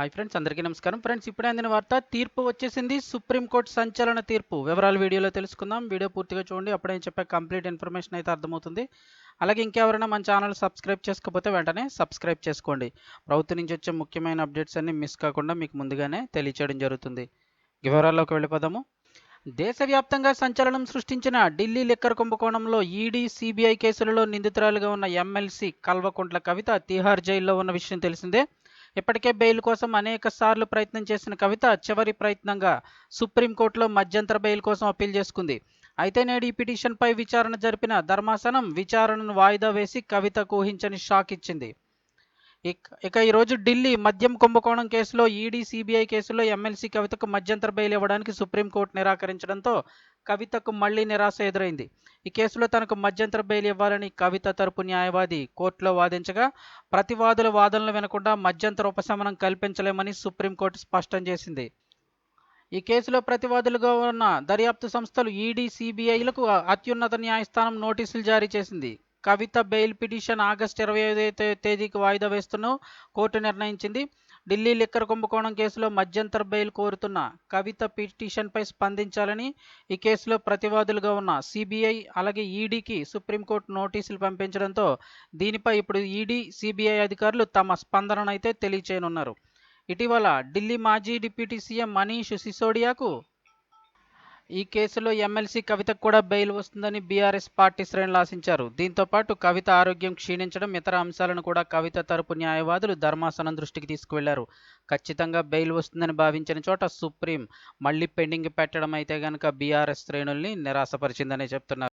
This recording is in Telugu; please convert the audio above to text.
హాయ్ ఫ్రెండ్స్ అందరికీ నమస్కారం. ఫ్రెండ్స్ ఇప్పుడే అందిన వార్త తీర్పు వచ్చేసింది. సుప్రీంకోర్టు సంచలన తీర్పు. వివరాలు వీడియోలో తెలుసుకుందాం. వీడియో పూర్తిగా చూడండి. అప్పుడే చెప్పే కంప్లీట్ ఇన్ఫర్మేషన్ అయితే అర్థమవుతుంది. అలాగే ఇంకెవరైనా మన ఛానల్ సబ్స్క్రైబ్ చేసుకోకపోతే వెంటనే సబ్స్క్రైబ్ చేసుకోండి. ప్రభుత్వం నుంచి వచ్చే ముఖ్యమైన అప్డేట్స్ అన్ని మిస్ కాకుండా మీకు ముందుగానే తెలియచేయడం జరుగుతుంది. వివరాల్లోకి వెళ్ళిపోదాము. దేశవ్యాప్తంగా సంచలనం సృష్టించిన ఢిల్లీ లిక్కర్ కుంభకోణంలో ఈడీ సిబిఐ కేసులలో నిందితురాలుగా ఉన్న ఎమ్మెల్సీ కల్వకుంట్ల కవిత తిహార్ జైల్లో ఉన్న విషయం తెలిసిందే. ఇప్పటికే బెయిల్ కోసం అనేక సార్లు ప్రయత్నం చేసిన కవిత చివరి ప్రయత్నంగా సుప్రీంకోర్టులో మధ్యంతర బెయిల్ కోసం అప్పీల్ చేసుకుంది. అయితే నేడు ఈ పిటిషన్పై విచారణ జరిపిన ధర్మాసనం విచారణను వాయిదా వేసి కవితకు ఊహించని షాక్ ఇచ్చింది. ఇక ఇక ఈరోజు ఢిల్లీ మద్యం కుంభకోణం కేసులో ఈడీ సిబిఐ కేసులో ఎమ్మెల్సీ కవితకు మధ్యంతర బెయిల్ ఇవ్వడానికి సుప్రీంకోర్టు నిరాకరించడంతో కవితకు మళ్ళీ నిరాశ ఎదురైంది. ఈ కేసులో తనకు మధ్యంతర బెయిల్ ఇవ్వాలని కవిత తరపు న్యాయవాది కోర్టులో వాదించగా ప్రతివాదుల వాదనలు వినకుండా మధ్యంతర ఉపశమనం కల్పించలేమని సుప్రీంకోర్టు స్పష్టం చేసింది. ఈ కేసులో ప్రతివాదులుగా ఉన్న దర్యాప్తు సంస్థలు ఈడీ సిబిఐలకు అత్యున్నత న్యాయస్థానం నోటీసులు జారీ చేసింది. కవిత బెయిల్ పిటిషన్ ఆగస్టు ఇరవై ఐదో తేదీకి వాయిదా వేస్తూనూ కోర్టు నిర్ణయించింది. ఢిల్లీ లిక్కర్ కుంభకోణం కేసులో మధ్యంతర బెయిల్ కోరుతున్న కవిత పిటిషన్పై స్పందించాలని ఈ కేసులో ప్రతివాదులుగా ఉన్న సిబిఐ అలాగే ఈడీకి సుప్రీంకోర్టు నోటీసులు పంపించడంతో దీనిపై ఇప్పుడు ఈడీ సిబిఐ అధికారులు తమ స్పందనను అయితే తెలియచేయనున్నారు. ఇటీవల ఢిల్లీ మాజీ డిప్యూటీ సీఎం మనీష్ సిసోడియాకు ఈ కేసులో ఎమ్మెల్సీ కవితకు కూడా బెయిల్ వస్తుందని బీఆర్ఎస్ పార్టీ శ్రేణులు ఆశించారు. దీంతో పాటు కవిత ఆరోగ్యం క్షీణించడం ఇతర అంశాలను కూడా కవిత తరపు న్యాయవాదులు ధర్మాసనం దృష్టికి తీసుకువెళ్ళారు. ఖచ్చితంగా బెయిల్ వస్తుందని భావించిన చోట సుప్రీం మళ్ళీ పెండింగ్ పెట్టడం అయితే గనక బీఆర్ఎస్ శ్రేణుల్ని నిరాశపరిచిందని చెప్తున్నారు.